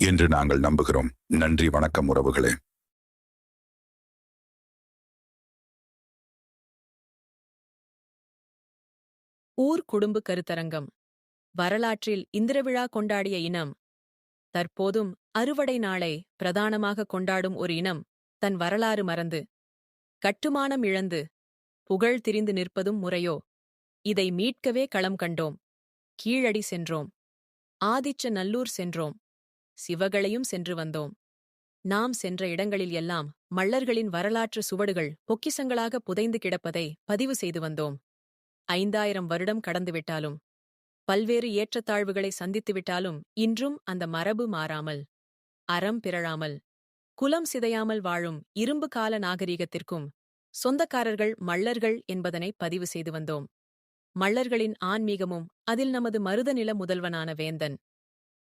என்று நாங்கள் நம்புகிறோம். நன்றி வணக்கம் உறவுகளே. ஊர் குடும்ப கருத்தரங்கம். வரலாற்றில் இந்திரவிழா கொண்டாடிய இனம். தற்போதும் அறுவடை நாளை பிரதானமாக கொண்டாடும் ஒரு இனம் தன் வரலாறு மறந்து கட்டுமானம் இழந்து புகழ் திரிந்து நிற்பதும் முறையோ? இதை மீட்கவே களம் கண்டோம். கீழடி சென்றோம். ஆதிச்ச நல்லூர் சென்றோம். சிவகளையும் சென்று வந்தோம். நாம் சென்ற இடங்களில் எல்லாம் மள்ளர்களின் வரலாற்று சுவடுகள் பொக்கிசங்களாக புதைந்து கிடப்பதை பதிவு செய்து வந்தோம். ஐந்தாயிரம் வருடம் கடந்துவிட்டாலும் பல்வேறு ஏற்றத்தாழ்வுகளை சந்தித்துவிட்டாலும் இன்றும் அந்த மரபு மாறாமல் அறம் பிறழாமல் குலம் சிதையாமல் வாழும் இரும்பு கால நாகரிகத்திற்கும் சொந்தக்காரர்கள் மள்ளர்கள் என்பதனை பதிவு செய்து வந்தோம். மள்ளர்களின் ஆன்மீகமும் அதில் நமது மருதநில முதல்வனான வேந்தன்.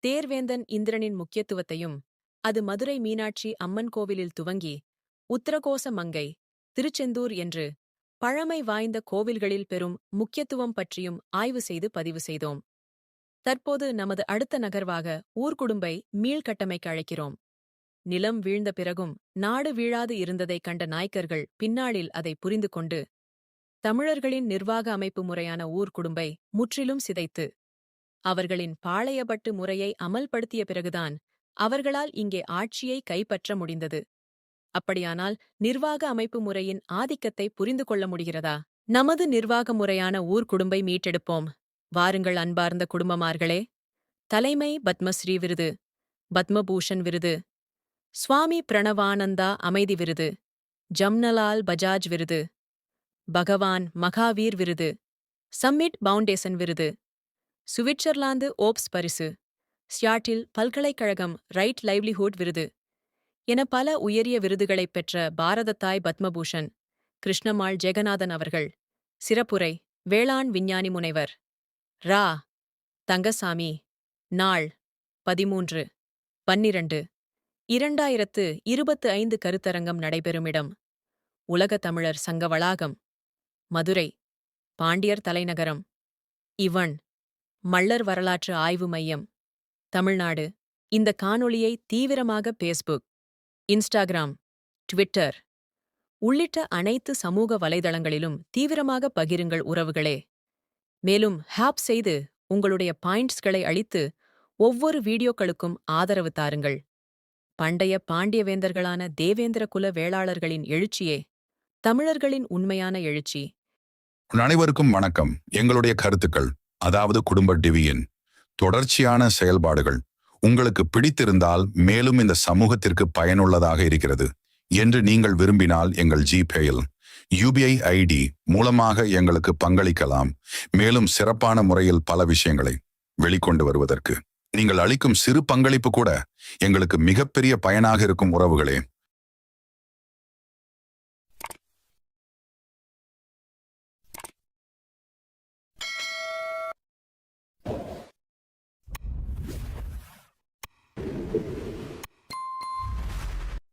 தேர்வேந்தன் இந்திரனின் முக்கியத்துவத்தையும் அது மதுரை மீனாட்சி அம்மன் கோவிலில் துவங்கி உத்தரகோச மங்கை திருச்செந்தூர் என்று பழமை வாய்ந்த கோவில்களில் பெறும் முக்கியத்துவம் பற்றியும் ஆய்வு செய்து பதிவு செய்தோம். தற்போது நமது அடுத்த நகர்வாக ஊர்குடும்பை மீள்கட்டமைக்க அழைக்கிறோம். நிலம் வீழ்ந்த பிறகும் நாடு வீழாது இருந்ததைக் கண்ட நாய்க்கர்கள் பின்னாளில் அதை புரிந்து கொண்டு தமிழர்களின் நிர்வாக அமைப்பு முறையான ஊர்குடும்பை முற்றிலும் சிதைத்து அவர்களின் பாளையப்பட்டு முறையை அமல்படுத்திய பிறகுதான் அவர்களால் இங்கே ஆட்சியை கைப்பற்ற முடிந்தது. அப்படியானால் நிர்வாக அமைப்பு முறையின் ஆதிக்கத்தை புரிந்து கொள்ள முடிகிறதா? நமது நிர்வாக முறையான ஊர்க்குடும்பை மீட்டெடுப்போம். வாருங்கள் அன்பார்ந்த குடும்பமார்களே. தலைமை பத்மஸ்ரீ விருது. பத்மபூஷன் விருது. சுவாமி பிரணவானந்தா அமைதி விருது. ஜம்னலால் பஜாஜ் விருது. பகவான் மகாவீர் விருது. சம்மிட் பவுண்டேசன் விருது. சுவிட்சர்லாந்து ஓப்ஸ் பரிசு சியாட்டில் பல்கலைக்கழகம் ரைட் லைவ்லிஹுட் விருது என பல உயரிய விருதுகளைப் பெற்ற பாரதத்தாய் பத்மபூஷன் கிருஷ்ணமாள் ஜெகநாதன் அவர்கள் சிறப்புரை வேளாண் விஞ்ஞானி முனைவர். ரா. தங்கசாமி நாள் பதிமூன்று பன்னிரண்டு இரண்டாயிரத்து இருபத்து ஐந்து கருத்தரங்கம் நடைபெறுமிடம் உலக தமிழர் சங்க வளாகம் மதுரை பாண்டியர் தலைநகரம் இவன் மள்ளர் வரலாற்று ஆய்வு மையம் தமிழ்நாடு. இந்த காணொளியை தீவிரமாக பேஸ்புக் இன்ஸ்டாகிராம் ட்விட்டர் உள்ளிட்ட அனைத்து சமூக வலைதளங்களிலும் தீவிரமாக பகிருங்கள் உறவுகளே. மேலும் ஹாப் செய்து உங்களுடைய பாயிண்ட்ஸ்களை அளித்து ஒவ்வொரு வீடியோக்களுக்கும் ஆதரவு தாருங்கள். பண்டைய பாண்டியவேந்தர்களான தேவேந்திர குல வேளாளர்களின் எழுச்சியே தமிழர்களின் உண்மையான எழுச்சி. அனைவருக்கும் வணக்கம். எங்களுடைய கருத்துக்கள். அதாவது குடும்ப டிவியன் தொடர்ச்சியான செயல்பாடுகள் உங்களுக்கு பிடித்திருந்தால் மேலும் இந்த சமூகத்திற்கு பயனுள்ளதாக இருக்கிறது என்று நீங்கள் விரும்பினால் எங்கள் ஜிபேயில். யூபிஐ ஐடி மூலமாக எங்களுக்கு பங்களிக்கலாம். மேலும் சிறப்பான முறையில் பல விஷயங்களை வெளிக்கொண்டு வருவதற்கு. நீங்கள் அளிக்கும் சிறு பங்களிப்பு கூட எங்களுக்கு மிகப்பெரிய பயனாக இருக்கும் உறவுகளே.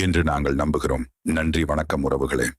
என்று நாங்கள் நம்புகிறோம். நன்றி வணக்கம் உறவுகளே.